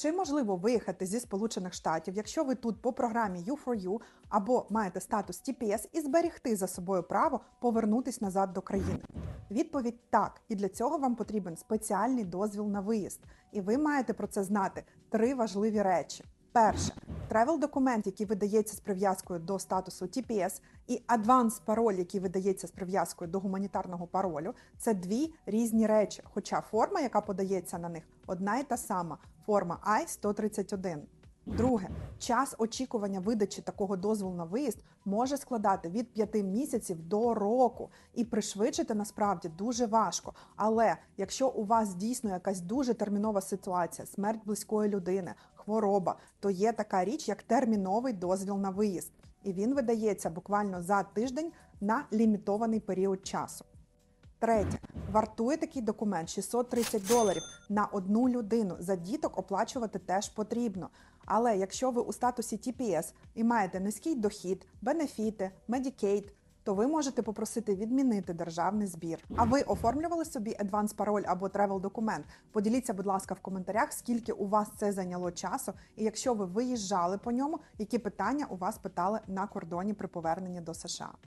Чи можливо виїхати зі Сполучених Штатів, якщо ви тут по програмі U4U або маєте статус TPS і зберігти за собою право повернутись назад до країни? Відповідь так, і для цього вам потрібен спеціальний дозвіл на виїзд. І ви маєте про це знати три важливі речі. Перше, тревел документ, який видається з прив'язкою до статусу TPS, і адванс пароль, який видається з прив'язкою до гуманітарного паролю, це дві різні речі. Хоча форма, яка подається на них, одна і та сама форма I-131. Друге, час очікування видачі такого дозволу на виїзд може складати від 5 місяців до року, і пришвидшити насправді дуже важко. Але якщо у вас дійсно якась дуже термінова ситуація, смерть близької людини, хвороба, то є така річ, як терміновий дозвіл на виїзд, і він видається буквально за тиждень на лімітований період часу. Третє, вартує такий документ 630 доларів на одну людину. За діток оплачувати теж потрібно. Але якщо ви у статусі TPS і маєте низький дохід, бенефіти, Medicaid, то ви можете попросити відмінити державний збір. А ви оформлювали собі адванс пароль або тревел документ? Поділіться, будь ласка, в коментарях, скільки у вас це зайняло часу, і якщо ви виїжджали по ньому, які питання у вас питали на кордоні при поверненні до США.